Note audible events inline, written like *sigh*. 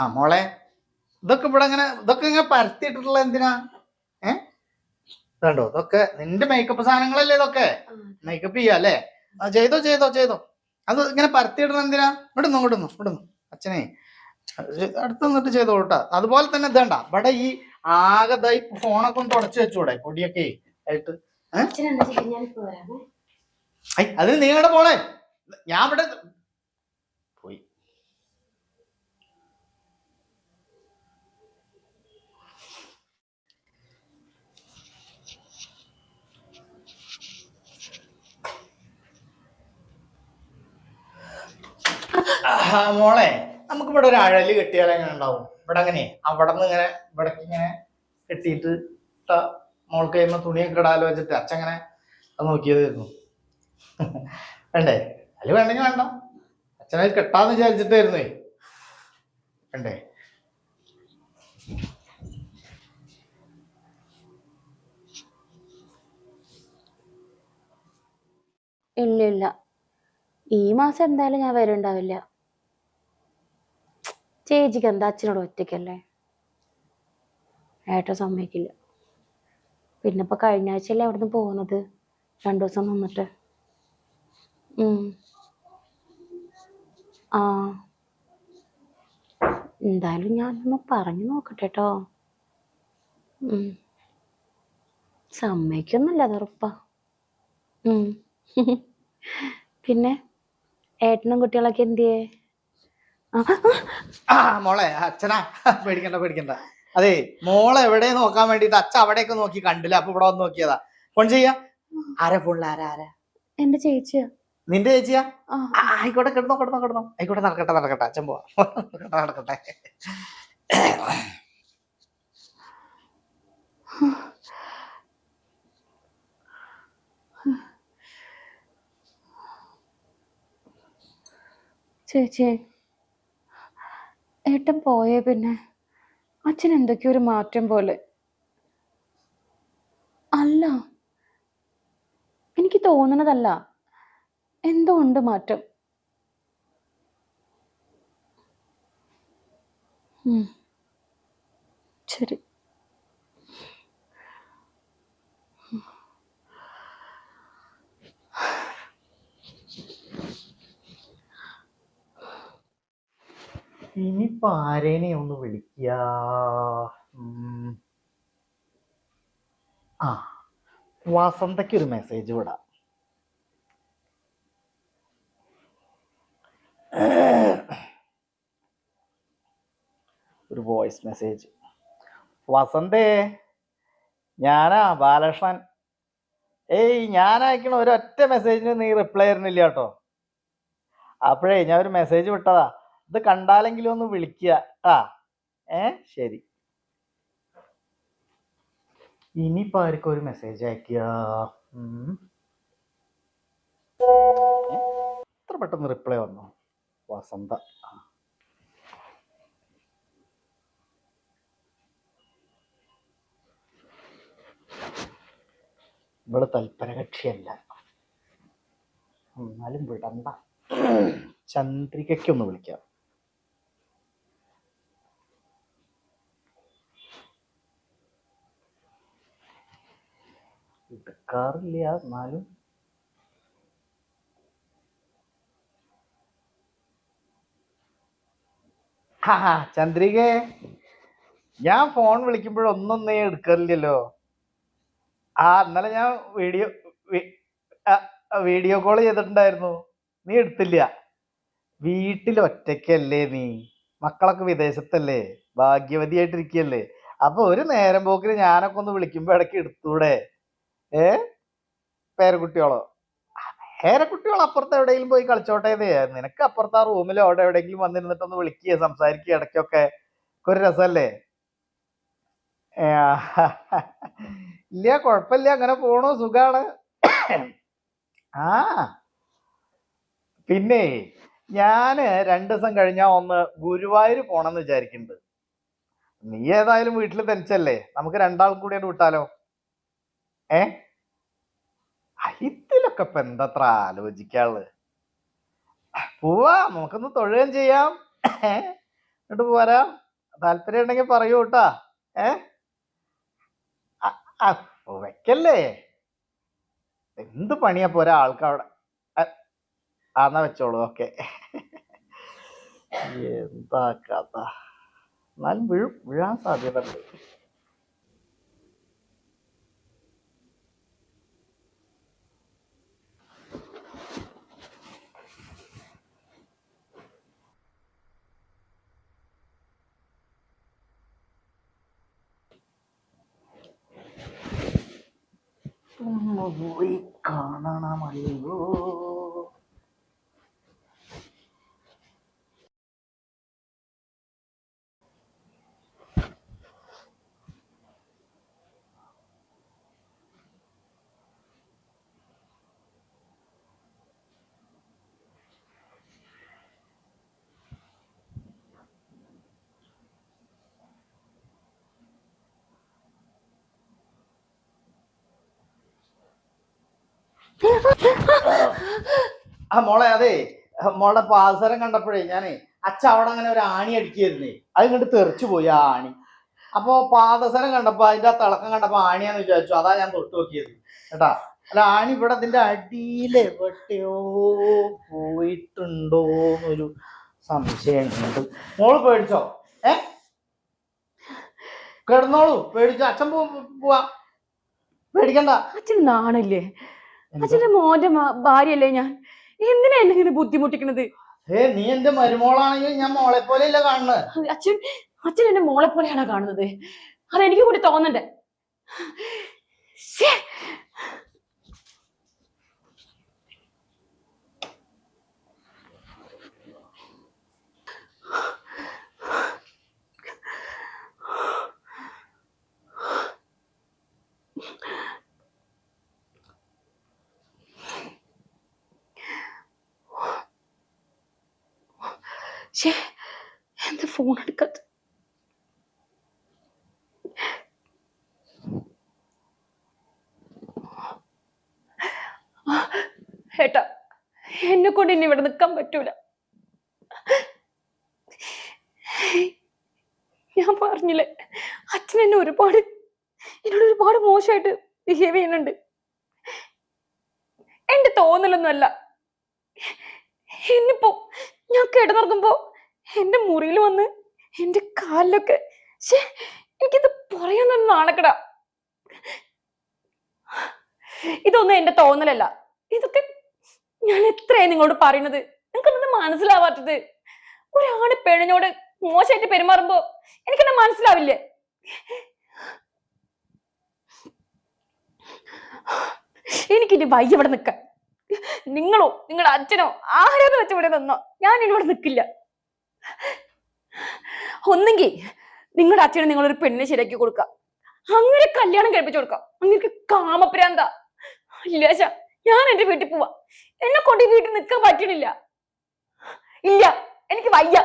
ആ മോളെ ഇതൊക്കെ ഇവിടെ അങ്ങനെ ഇതൊക്കെ ഇങ്ങനെ പരത്തിയിട്ടുള്ള എന്തിനാ? ഏ? കണ്ടോ ഇതൊക്കെ നിന്റെ മേക്കപ്പ് സാധനങ്ങളല്ലേ ഇതൊക്കെ? മേക്കപ്പ് ചെയ്യാ അല്ലേ? ആ ചെയ്തോ ചെയ്തോ ചെയ്തോ. അത് ഇങ്ങനെ പരത്തിയിടണം എന്തിനാ? ഇവിടുന്നു ഇവിടുന്നു ഇവിടുന്നു. അച്ഛനെ അടുത്ത് നിന്നിട്ട് ചെയ്തോ കേട്ടോ. അതുപോലെ തന്നെ ഇതണ്ട ഇവിടെ ഈ ആകെ ഈ ഫോണൊക്കെ ഒന്ന് തുടച്ചു വെച്ചൂടെ പൊടിയൊക്കെ ആയിട്ട്. അത് ഐ അതിന് നിങ്ങളുടെ പോളെ ഞാൻ ഇവിടെ പോയി ആഹാ, മോളെ നമുക്ക് ഇവിടെ ഒരു അഴൽ കെട്ടിയാൽ എങ്ങനെ ഉണ്ടാവും? ഇവിടെ അങ്ങനെ അവിടെ നിന്ന് ഇങ്ങനെ ഇവിടേക്ക് ഇങ്ങനെ കെട്ടിയിട്ട് മോൾക്ക് കഴിയുമ്പോൾ തുണിയൊക്കെ ഇടാലോ വെച്ചിട്ട് അച്ഛങ്ങനെ അത് നോക്കിയതായിരുന്നു. വേണ്ടേ? അതിൽ വേണ്ടെങ്കിൽ വേണ്ട. അച്ഛനെ കെട്ടാന്ന് വിചാരിച്ചിട്ടായിരുന്നേ. വേണ്ടേ? ഇല്ല ഇല്ല. ഈ മാസം എന്തായാലും ഞാൻ വരുന്നുണ്ടാവില്ല. ചേച്ചിക്ക് എന്താ അച്ഛനോട് ഒറ്റയ്ക്കല്ലേ? ഏട്ട സമ്മതിക്കില്ല. പിന്നെ ഇപ്പൊ കഴിഞ്ഞ ആഴ്ചയല്ലേ അവിടുന്ന് പോകുന്നത്? രണ്ടു ദിവസം നിന്നിട്ട്. ആ. എന്തായാലും ഞാനൊന്ന് പറഞ്ഞു നോക്കട്ടെ കേട്ടോ സമ്മതിക്കൊന്നുമില്ല അത് ഉറപ്പാ. *laughs* പിന്നെ ഏട്ടനും കുട്ടികളൊക്കെ എന്തിയേ? ആ, മോളെ അച്ഛനാ. പേടിക്കണ്ട പേടിക്കണ്ട. അതെ മോളെ എവിടെ നോക്കാൻ വേണ്ടിട്ട് അച്ഛൻ അവിടെയൊക്കെ നോക്കി കണ്ടില്ല? അപ്പൊ ഇവിടെ വന്ന് നോക്കിയതാ. ഫോൺ ചെയ്യാ? ആരാ ഫോണിൽ ആരാ ആരാ? എന്റെ ചേച്ചിയാ. നിന്റെ ചേച്ചിയാ? ആയിക്കോട്ടെ കിടന്നോ കിടന്നോ കിടന്നോ. ആയിക്കോട്ടെ നടക്കട്ടെ നടക്കട്ടെ. അച്ഛൻ പോവാ. നടക്കട്ടെ. ചേച്ചി ഏട്ടൻ പോയേ പിന്നെ. അച്ഛൻ എന്തൊക്കെയോ ഒരു മാറ്റം പോലെ. അല്ല. എനിക്ക് തോന്നണതല്ല. എന്തോ ഉണ്ട് മാറ്റം. ശരി. ഇനിയിപ്പൊ ആരേനെ ഒന്ന് വിളിക്കുക ആ വസന്തയ്ക്ക് ഒരു മെസ്സേജ് വിടാം. ഒരു വോയിസ് മെസ്സേജ് വസന്തേ ഞാനാ ബാലകൃഷ്ണൻ. ഏയ് ഞാൻ അയക്കണ ഒരൊറ്റ മെസ്സേജിന് നീ റിപ്ലൈ തരുന്നില്ല കേട്ടോ. അപ്പോഴേ ഞാൻ ഒരു മെസ്സേജ് വിട്ടതാ. ഇത് കണ്ടാലെങ്കിലും ഒന്ന് വിളിക്കുക ആ ഏ? ശരി. ഇനിയിപ്പോ ആർക്കും ഒരു മെസ്സേജ് അയക്കുക എത്ര? പെട്ടെന്ന് റിപ്ലൈ വന്നു? വസന്ത. ഇവൾ തൽപര കക്ഷിയല്ല എന്നാലും വിടണ്ട. ചന്ദ്രികയ്ക്കൊന്ന് വിളിക്കാം. എടുക്കാറില്ല എന്നാലും. ചന്ദ്രികേ. ഞാൻ ഫോൺ വിളിക്കുമ്പോഴൊന്നും എടുക്കാറില്ലല്ലോ ആ ഇന്നലെ ഞാൻ വീഡിയോ വീഡിയോ കോൾ ചെയ്തിട്ടുണ്ടായിരുന്നു. നീ എടുത്തില്ല. വീട്ടിൽ ഒറ്റയ്ക്കല്ലേ നീ? മക്കളൊക്കെ വിദേശത്തല്ലേ? ഭാഗ്യവതിയായിട്ടിരിക്കല്ലേ? അപ്പൊ ഒരു നേരം പോക്കിന് ഞാനൊക്കെ ഒന്ന് വിളിക്കുമ്പോ ഇടയ്ക്ക് എടുത്തൂടെ? ഏ? പേരക്കുട്ടികളോ? പേരക്കുട്ടികൾ അപ്പുറത്ത് എവിടെയെങ്കിലും പോയി കളിച്ചോട്ടെ നിനക്ക് അപ്പുറത്ത് ആ റൂമിലോ അവിടെ എവിടെയെങ്കിലും വന്നിരുന്നിട്ടൊന്ന് വിളിക്കുക സംസാരിക്കുക ഇടയ്ക്കൊക്കെ. ഒരു രസമല്ലേ ഇല്ല കുഴപ്പമില്ല. അങ്ങനെ പോണു. സുഖാണ്. ആ. പിന്നെ ഞാൻ രണ്ടു ദിവസം കഴിഞ്ഞാ ഒന്ന് ഗുരുവായൂർ പോണെന്ന് വിചാരിക്കുന്നുണ്ട് നീ ഏതായാലും വീട്ടിൽ തനിച്ചല്ലേ? നമുക്ക് രണ്ടാൾക്കും കൂടി വിട്ടാലോ? ഏ? അഹിത്തിലൊക്കെ ഇപ്പൊ എന്തത്ര ആലോചിക്കാനുള്ളത് പോവാ നമുക്കൊന്ന് തൊഴുകയും ചെയ്യാം? എന്നിട്ട് പോരാ. താല്പര്യം ഉണ്ടെങ്കിൽ പറയൂ കേട്ടാ. ഏ? വെക്കല്ലേ? എന്ത് പണിയാ പോരാ ആൾക്ക് അവിടെ അ- വെച്ചോളൂ ഓക്കെ. എന്താ കഥ? എന്നാലും വീഴും വീഴാൻ സാധ്യത ഉണ്ട് ഒന്ന് പോയി കാണണമല്ലോ. ആ മോളെ അതെ. മോളുടെ പാസരം കണ്ടപ്പോഴേ ഞാനേ അച്ഛ അവിടെ അങ്ങനെ ഒരു ആണി അടിക്കായിരുന്നേ അത് ഇങ്ങോട്ട് തെറിച്ചു പോയി ആ ആണി. അപ്പോ പാദസരം കണ്ടപ്പോ അതിന്റെ ആ തിളക്കം കണ്ടപ്പോ ആണിയാന്ന് വിചാരിച്ചു. അതാ ഞാൻ തൊട്ട് നോക്കിയത്. കേട്ടാ? അല്ല ആണി ഇവിടെ അതിന്റെ അടിയിലെ എവിടെയോ പോയിട്ടുണ്ടോ സംശയമുണ്ട്. മോൾ പേടിച്ചോ? ഏ? കിടന്നോളൂ പേടിച്ചോ? അച്ഛൻ പോവാ. പേടിക്കണ്ട. അച്ഛൻ നാണല്ലേ? അച്ഛന്റെ മോന്റെ ഭാര്യയല്ലേ ഞാൻ? എന്തിനാ എന്നെ ഇങ്ങനെ ബുദ്ധിമുട്ടിക്കണത്? ഏ നീ എന്റെ മരുമോളാണെങ്കിൽ ഞാൻ മോളെ പോലെയല്ല കാണുന്നത് അച്ഛൻ അച്ഛൻ എന്നെ മോളെ പോലെയാണോ കാണുന്നത്? അതെനിക്ക് കൂടി തോന്നണ്ടേ? ഫോൺ എടുക്കാത്ത ഏട്ടാ എന്നെ കൊണ്ട് ഇനി ഇവിടെ നിൽക്കാൻ പറ്റൂല. ഞാൻ പറഞ്ഞില്ലേ അച്ഛൻ എന്നെ ഒരുപാട് എന്നോട് ഒരുപാട് മോശമായിട്ട് ബിഹേവ് ചെയ്യുന്നുണ്ട്. എന്റെ തോന്നലൊന്നുമല്ല. ഇന്നിപ്പോ ഞാൻ കിടന്നുറങ്ങുമ്പോ എന്റെ മുറിയിൽ വന്ന് എന്റെ കാലിലൊക്കെ എനിക്കിത് പറയാൻ തന്നെ നാണക്കടാ. ഇതൊന്നും എന്റെ തോന്നലല്ല. ഇതൊക്കെ ഞാൻ എത്രയാ നിങ്ങളോട് പറയുന്നത് നിങ്ങൾക്കൊന്നും മനസ്സിലാവാത്തത്. ഒരാണ് പെണ്ണിനോട് മോശമായിട്ട് പെരുമാറുമ്പോ എനിക്കെന്നെ മനസ്സിലാവില്ലേ? എനിക്കിനി വയ്യ ഇവിടെ നിൽക്കാൻ നിങ്ങളോ നിങ്ങളുടെ അച്ഛനോ ആഹാരം വെച്ച് ഇവിടെ നിന്നോ? ഞാൻ ഇവിടെ നിൽക്കില്ല ഒന്നെങ്കിൽ നിങ്ങളുടെ അച്ഛനെ നിങ്ങളൊരു പെണ്ണിനെ ശരിയാക്കി കൊടുക്ക. അങ്ങനെ കല്യാണം കഴിപ്പിച്ചു കൊടുക്കാം. അങ്ങനെ കാമപ്രാന്ത. ഇല്ല ഞാൻ എന്റെ വീട്ടിൽ പോവാ. എന്നെ കൊണ്ട് വീട്ടിൽ നിൽക്കാൻ പറ്റണില്ല. ഇല്ല എനിക്ക് വയ്യ.